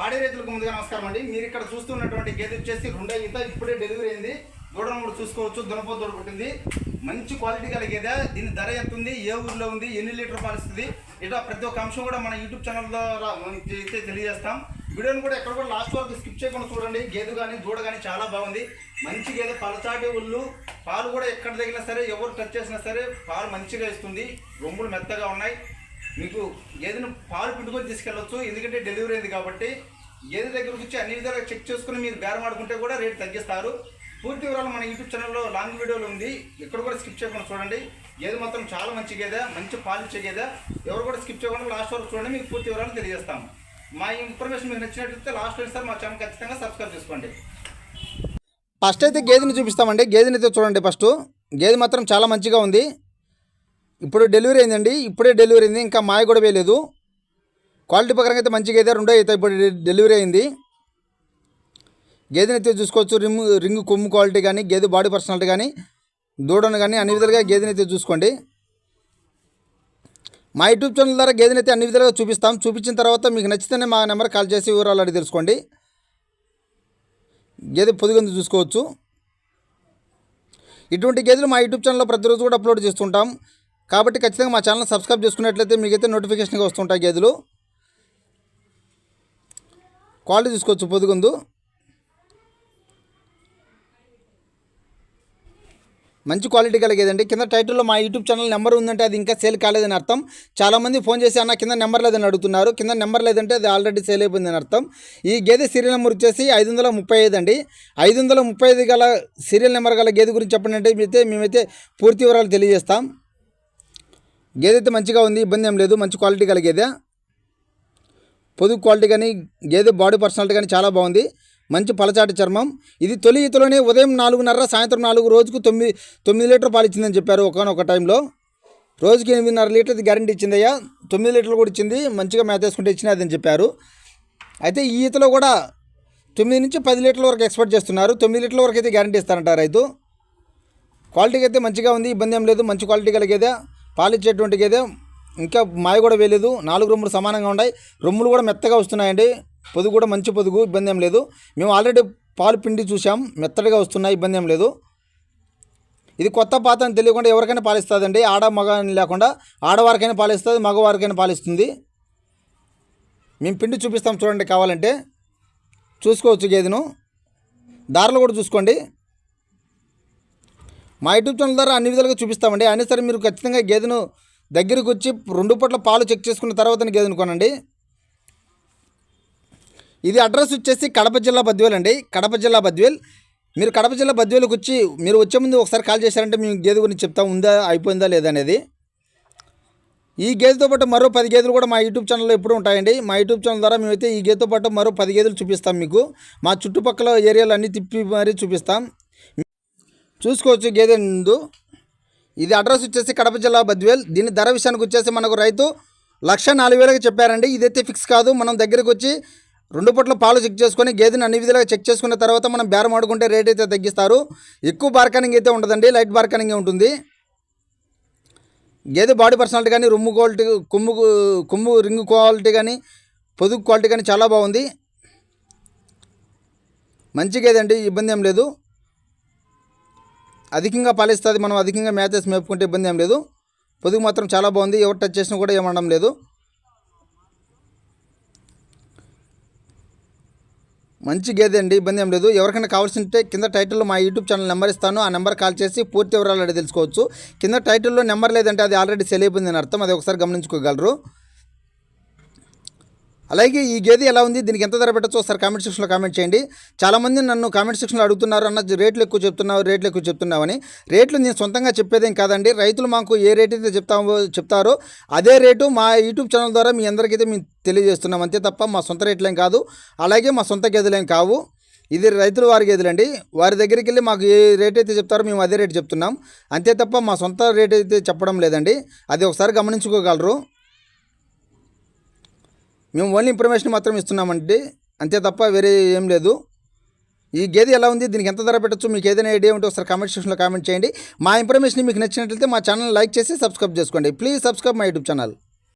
పాడి రైతులకు ముందుగా నమస్కారం అండి. మీరు ఇక్కడ చూస్తున్నటువంటి గేదె వచ్చేసి రెండో ఈత ఇప్పుడే డెలివరీ అయింది. దూడను కూడా చూసుకోవచ్చు. దునపో దూడ పుట్టింది మంచి క్వాలిటీ గల గేదె. దీని ధర ఎంత ఉంది? ఏ ఊర్లో ఉంది? ఎన్ని లీటర్ పాలిస్తుంది? ఇట్లా ప్రతి ఒక్క అంశం కూడా మన యూట్యూబ్ ఛానల్ ద్వారా చేస్తే తెలియజేస్తాం. వీడియోని కూడా ఎక్కడ కూడా లాస్ట్ వరకు స్కిప్ చేయకుండా చూడండి. గేదె కానీ దూడ కానీ చాలా బాగుంది. మంచి గేదె. పలచాటి ఊళ్ళు పాలు కూడా ఎక్కడ తగినా సరే ఎవరు టచ్ చేసినా సరే పాలు మంచిగా ఇస్తుంది. రొమ్ములు మెత్తగా ఉన్నాయి. మీకు గేదెను పాలు పిండుకొని తీసుకెళ్ళొచ్చు ఎందుకంటే డెలివరీ అయింది కాబట్టి గేదె దగ్గర వచ్చి అన్ని విధాలుగా చెక్ చేసుకుని మీరు బేరం ఆడుకుంటే కూడా రేట్ తగ్గిస్తారు. పూర్తి వివరాలు మన యూట్యూబ్ ఛానల్లో లాంగ్ వీడియోలు ఉంది. ఇక్కడ కూడా స్కిప్ చేయకుండా చూడండి. గేదె మాత్రం చాలా మంచి గేదె మంచి పాలు ఇచ్చే గేదె. ఎవరు కూడా స్కిప్ చేయకుండా లాస్ట్ వరకు చూడండి మీకు పూర్తి వివరాలు తెలియజేస్తాము. మా ఇన్ఫర్మేషన్ మీకు నచ్చినట్లయితే లాస్ట్ సార్ మా ఛానల్ ఖచ్చితంగా సబ్స్క్రైబ్ చేసుకోండి. ఫస్ట్ అయితే గేదెని చూపిస్తామండి. గేదెని అయితే చూడండి ఫస్ట్ గేదె మాత్రం చాలా మంచిగా ఉంది. ఇప్పుడు డెలివరీ అయిందండి ఇప్పుడే డెలివరీ అయింది ఇంకా మాయ కూడా వేయలేదు. క్వాలిటీ ప్రకారంగా అయితే మంచి గేదె రెండో అయితే ఇప్పుడు డెలివరీ అయింది. గేదెని అయితే చూసుకోవచ్చు రింగ్ రింగ్ కొమ్ము క్వాలిటీ కానీ గేదె బాడీ పర్సనాలిటీ కానీ దూడను కానీ అన్ని విధాలుగా గేదెని అయితే చూసుకోండి. మా యూట్యూబ్ ఛానల్ ద్వారా గేదెని అయితే అన్ని విధాలుగా చూపిస్తాం. చూపించిన తర్వాత మీకు నచ్చితేనే మా నెంబర్ కాల్ చేసి వివరాలు అడిగి తెలుసుకోండి. గేదె పొదుగుంది చూసుకోవచ్చు. ఇటువంటి గేదెలు మా యూట్యూబ్ ఛానల్లో ప్రతిరోజు కూడా అప్లోడ్ చేస్తుంటాం. కాబట్టి ఖచ్చితంగా మా ఛానల్ సబ్స్క్రైబ్ చేసుకున్నట్లయితే మీకైతే నోటిఫికేషన్గా వస్తుంటాయి గేదెలు. క్వాలిటీ చూసుకోవచ్చు పొదుగుందు. మంచి క్వాలిటీ కలిగేదండి కింద టైటిల్లో మా యూట్యూబ్ ఛానల్ నెంబర్ ఉందంటే అది ఇంకా సేల్ కాలేదని అర్థం. చాలామంది ఫోన్ చేసి అన్న కింద నెంబర్ లేదని అడుగుతున్నారు. కింద నెంబర్ లేదంటే అది ఆల్రెడీ సేల్ అయిపోయిందని అర్థం. ఈ గేదె సీరియల్ నెంబర్ వచ్చేసి ఐదు వందల ముప్పై ఐదు అండి. ఐదు వందల ముప్పై ఐదు గల సీరియల్ నెంబర్ గల గేదె గురించి చెప్పండి అంటే మేమైతే మేమైతే పూర్తి వివరాలు తెలియజేస్తాం. గేదె అయితే మంచిగా ఉంది ఇబ్బంది ఏం లేదు మంచి క్వాలిటీ గల గేదె. పొదుగు క్వాలిటీ కానీ గేదె బాడీ పర్సనాలిటీ కానీ చాలా బాగుంది. మంచి పలచాటి చర్మం. ఇది తొలి ఈతలోనే ఉదయం నాలుగున్నర సాయంత్రం నాలుగు రోజుకు తొమ్మిది తొమ్మిది లీటర్ పాలు ఇచ్చిందని చెప్పారు ఒకనొక టైంలో రోజుకి ఎనిమిదిన్నర లీటర్ గ్యారంటీ ఇచ్చిందయ్యా తొమ్మిది లీటర్లు కూడా ఇచ్చింది మంచిగా మేత వేసుకుంటే ఇచ్చినదని చెప్పారు. అయితే ఈ ఈతలో కూడా తొమ్మిది నుంచి పది లీటర్ల వరకు ఎక్స్పెక్ట్ చేస్తున్నారు. తొమ్మిది లీటర్ల వరకు అయితే గ్యారంటీ ఇస్తారంట రైతు. క్వాలిటీకి అయితే మంచిగా ఉంది ఇబ్బంది ఏం లేదు మంచి క్వాలిటీ కలిగేదే పాలిచ్చేటువంటి గేదె ఇంకా మాయ కూడా వేయలేదు. నాలుగు రొమ్ములు సమానంగా ఉన్నాయి. రొమ్ములు కూడా మెత్తగా వస్తున్నాయండి. పొదుగు కూడా మంచి పొదుగు ఇబ్బంది ఏం లేదు. మేము ఆల్రెడీ పాలు పిండి చూసాం మెత్తడిగా వస్తున్నాయి ఇబ్బంది ఏం లేదు. ఇది కొత్త పాత అని తెలియకుండా ఎవరికైనా పాలిస్తుందండి. ఆడ మగ అని లేకుండా ఆడవారికైనా పాలిస్తుంది మగవారికైనా పాలిస్తుంది. మేము పిండి చూపిస్తాం చూడండి కావాలంటే. చూసుకోవచ్చు గేదెను. దారిలో కూడా చూసుకోండి. మా యూట్యూబ్ ఛానల్ ద్వారా అన్ని విధాలుగా చూపిస్తామండి. అయినా సరే మీరు ఖచ్చితంగా గేదెను దగ్గరికి వచ్చి రెండు పూట్ల పాలు చెక్ చేసుకున్న తర్వాతనే గేదెను కొనండి. ఇది అడ్రస్ వచ్చేసి కడప జిల్లా బద్వేల్ అండి. కడప జిల్లా బద్వేల్. మీరు కడప జిల్లా బద్వేలకు వచ్చి మీరు వచ్చే ముందు ఒకసారి కాల్ చేశారంటే మేము గేదె గురించి చెప్తా. ఉందా అయిపోయిందా లేదా అనేది. ఈ గేదెతో పాటు మరో పది గేదెలు కూడా మా యూట్యూబ్ ఛానల్లో ఎప్పుడు ఉంటాయండి. మా యూట్యూబ్ ఛానల్ ద్వారా మేమైతే ఈ గేదెతో పాటు మరో పది గేదెలు చూపిస్తాం మీకు. మా చుట్టుపక్కల ఏరియాలు అన్నీ తిప్పి మరీ చూపిస్తాం. చూసుకోవచ్చు గేదె ముందు ఇది అడ్రస్ వచ్చేసి కడప జిల్లా బద్వేల్. దీని ధర విషయానికి వచ్చేసి మనకు రైతు లక్ష నాలుగు వేలకు చెప్పారండి. ఇదైతే ఫిక్స్ కాదు. మనం దగ్గరికి వచ్చి రెండు పొట్ల పాలు చెక్ చేసుకొని గేదెని అన్ని విధులుగా చెక్ చేసుకున్న తర్వాత మనం బేరం ఆడుకుంటే రేట్ అయితే తగ్గిస్తారు. ఎక్కువ బార్కనింగ్ అయితే ఉండదండి. లైట్ బార్కనింగ్ ఉంటుంది. గేదె బాడీ పర్సనాలిటీ కానీ రొమ్ము క్వాలిటీ కొమ్ము కొమ్ము రింగ్ క్వాలిటీ కానీ పొదుగు క్వాలిటీ కానీ చాలా బాగుంది. మంచి గేదె అండి. ఇబ్బంది ఏం లేదు. అధికంగా పాలిస్తుంది మనం అధికంగా మేతేసి మేపుకుంటే ఇబ్బంది ఏం లేదు. పొదుగు మాత్రం చాలా బాగుంది ఎవరు టచ్ చేసినా కూడా ఏమనడం లేదు. మంచి గేదె అండి ఇబ్బంది ఏం లేదు. ఎవరికైనా కావాల్సింటే కింద టైటిల్లో మా యూట్యూబ్ ఛానల్ నెంబర్ ఇస్తాను ఆ నెంబర్ కాల్ చేసి పూర్తి వివరాలు అడిగి తెలుసుకోవచ్చు. కింద టైటిల్లో నెంబర్ లేదంటే అది ఆల్రెడీ సెల్ అయిపోయింది అని అర్థం అది ఒకసారి గమనించుకోగలరు. అలాగే ఈ గేదె ఎలా ఉంది దీనికి ఎంత ధర పెట్టచ్చు ఒకసారి కామెంట్ సెక్షన్లో కామెంట్ చేయండి. చాలామంది నన్ను కామెంట్ సెక్షన్లో అడుగుతున్నారు అన్న రేట్లు ఎక్కువ చెప్తున్నావు రేట్లు ఎక్కువ చెప్తున్నావని రేట్లు నేను సొంతంగా చెప్పేదేం కాదండి. రైతులు మాకు ఏ రేట్ అయితే చెప్తామో చెప్తారో అదే రేటు మా యూట్యూబ్ ఛానల్ ద్వారా మీ అందరికైతే మేము తెలియజేస్తున్నాం. అంతే తప్ప మా సొంత రేట్లేం కాదు. అలాగే మా సొంత గేదెలేం కావు. ఇది రైతులు వారి గేదెలండి. వారి దగ్గరికి వెళ్ళి మాకు ఏ రేట్ అయితే చెప్తారో మేము అదే రేట్ చెప్తున్నాం. అంతే తప్ప మా సొంత రేట్ అయితే చెప్పడం లేదండి. అది ఒకసారి గమనించుకోగలరు. మేము ఓన్లీ ఇన్ఫర్మేషన్ మాత్రం ఇస్తున్నామండి. అంతే తప్ప వేరే ఏం లేదు. ఈ గేదె ఎలా ఉంది? దీనికి ఎంత ధర పెట్టచ్చు? మీకు ఏదైనా ఐడియా ఉంటే ఒకసారి కామెంట్ సెక్షన్లో కామెంట్ చేయండి. మా ఇన్ఫర్మేషన్ మీకు నచ్చినట్లయితే మా ఛానల్ లైక్ చేసి సబ్స్క్రైబ్ చేసుకోండి. Please subscribe my YouTube channel